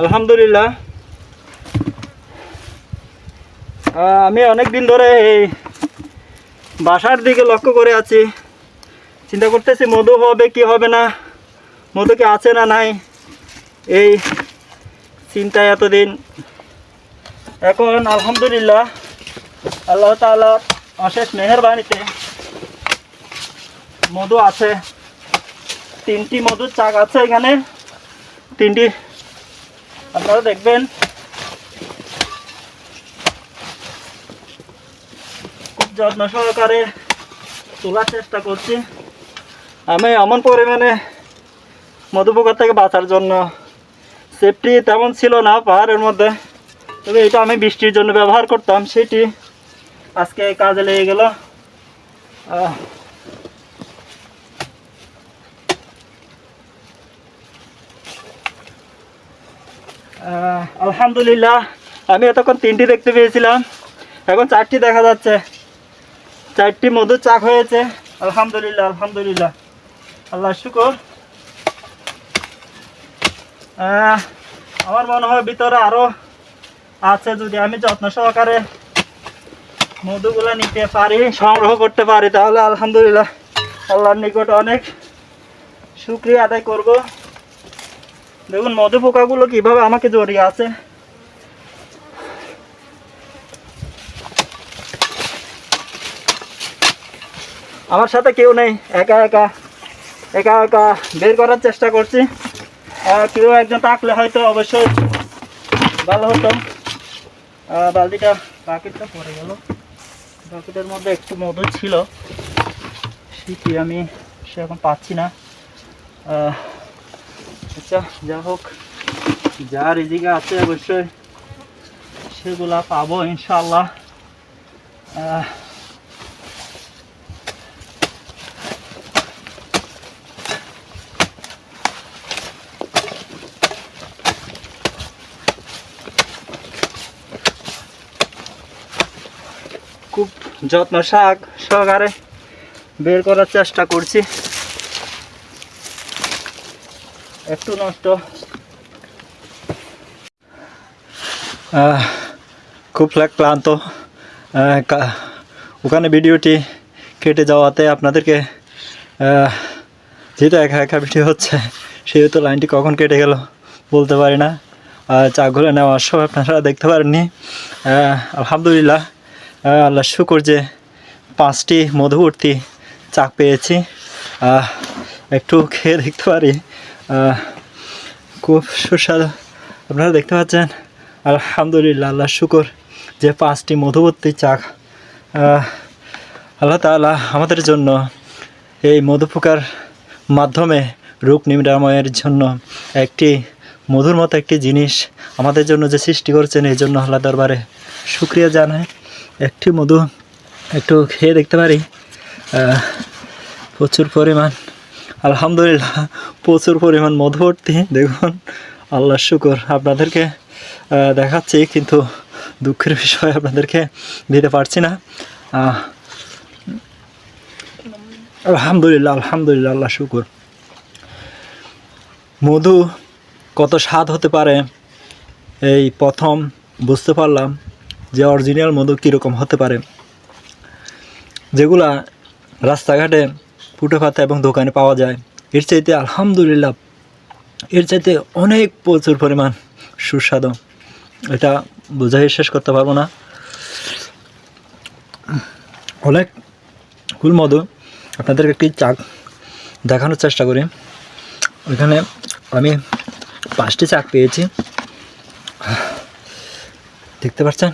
আলহামদুলিল্লাহ। আমি অনেক দিন ধরে এই বাসার দিকে লক্ষ্য করে আছি। চিন্তা করতেছি মধু হবে কি হবে না, মধু কি আছে না নাই, এই চিন্তায় এতদিন। এখন আলহামদুলিল্লাহ, আল্লাহ তাআলা অশেষ মেহেরবানিতে মধু আছে। তিনটি মধুর চাক আছে এখানে, তিনটি আপনারা দেখবেন খুব যত্ন সহকারে তোলার চেষ্টা করছি। আমি এমন পরিমাণে মধুপোকার থেকে বাঁচার জন্য সেফটি তেমন ছিল না পাহাড়ের মধ্যে, তবে এটা আমি বৃষ্টির জন্য ব্যবহার করতাম, সেটি আজকে কাজে লেগে গেল। আলহামদুলিল্লাহ, আমি এতক্ষণ তিনটি দেখতে পেয়েছিলাম। এখন চারটি দেখা যাচ্ছে। চারটি মধুর চাক হয়েছে। আলহামদুলিল্লাহ আলহামদুলিল্লাহ। আল্লাহ শুকর। আমার মনে হয় ভিতরে আরও আছে যদি আমি যত্ন সহকারে মধুগুলো নিতে পারি, সংগ্রহ করতে পারি, তাহলে আলহামদুলিল্লাহ আল্লাহর নিকট অনেক শুক্রিয়া আদায় করব। দেখুন, মধু পোকাগুলো কীভাবে আমাকে জড়িয়ে আছে। আমার সাথে কেউ নেই, একা একা একা একা বের করার চেষ্টা করছি। আর কেউ একজন থাকলে হয়তো অবশ্যই ভালো হতো। বালতিটা বাকেটটা পড়ে গেল। বাকেটের মধ্যে একটু মধু ছিল। সেটি আমি সে এখন পাচ্ছি না। আচ্ছা যা হোক, যা রিজিকা আছে অবশ্যই, সেগুলা পাবো ইনশাল্লাহ খুব যত্ন শাক সহকারে বের করার চেষ্টা করছি। একটু নষ্ট। খুব ক্লান্ত। ওখানে ভিডিওটি কেটে যাওয়াতে আপনাদেরকে যেহেতু একা একা ভিডিও হচ্ছে, সেহেতু লাইনটি কখন কেটে গেল বলতে পারি না। আর চাকগুলো নেওয়ার সব আপনারা দেখতে পারেননি। আলহামদুলিল্লাহ আল্লাহ শুকুর যে পাঁচটি মধুবর্তী চাক পেয়েছি। একটু খেয়ে দেখতে পারি। খুব সুস্বাদু। আপনারা দেখতে পাচ্ছেন? আলহামদুলিল্লাহ, আল্লাহ শুকর যে পাঁচটি মধুবর্তী চাক আল্লাহ তাআলা আমাদের জন্য এই মধুপোকার মাধ্যমে রোগ নিরাময়ের জন্য একটি মধুর মতো একটি জিনিস আমাদের জন্য যে সৃষ্টি করছেন, এই জন্য আল্লাহ দরবারে শুক্রিয়া জানায় একটি মধু একটু খেয়ে দেখতে পারি। প্রচুর পরিমাণ আলহামদুলিল্লাহ, প্রচুর পরিমাণ মধুবর্তী দেখুন আল্লাহ শুকর। আপনাদেরকে দেখাচ্ছি, কিন্তু দুঃখের বিষয়, আপনাদেরকে দিতে পারছি না। আলহামদুলিল্লাহ আলহামদুলিল্লাহ আল্লাহ শুকুর। মধু কত স্বাদ হতে পারে? এই প্রথম বুঝতে পারলাম যে অরিজিনাল মধু কীরকম হতে পারে। যেগুলা রাস্তাঘাটে ফুটে পাতা এবং দোকানে পাওয়া যায়। এর চাইতে আলহামদুলিল্লাহ, এর চাইতে অনেক প্রচুর পরিমাণ সুস্বাদু। এটা বোঝাই শেষ করতে পারব না। অনেক কুল মধু আপনাদেরকে একটি চাক দেখানোর চেষ্টা করি। ওইখানে আমি পাঁচটি চাক পেয়েছি। দেখতে পাচ্ছেন?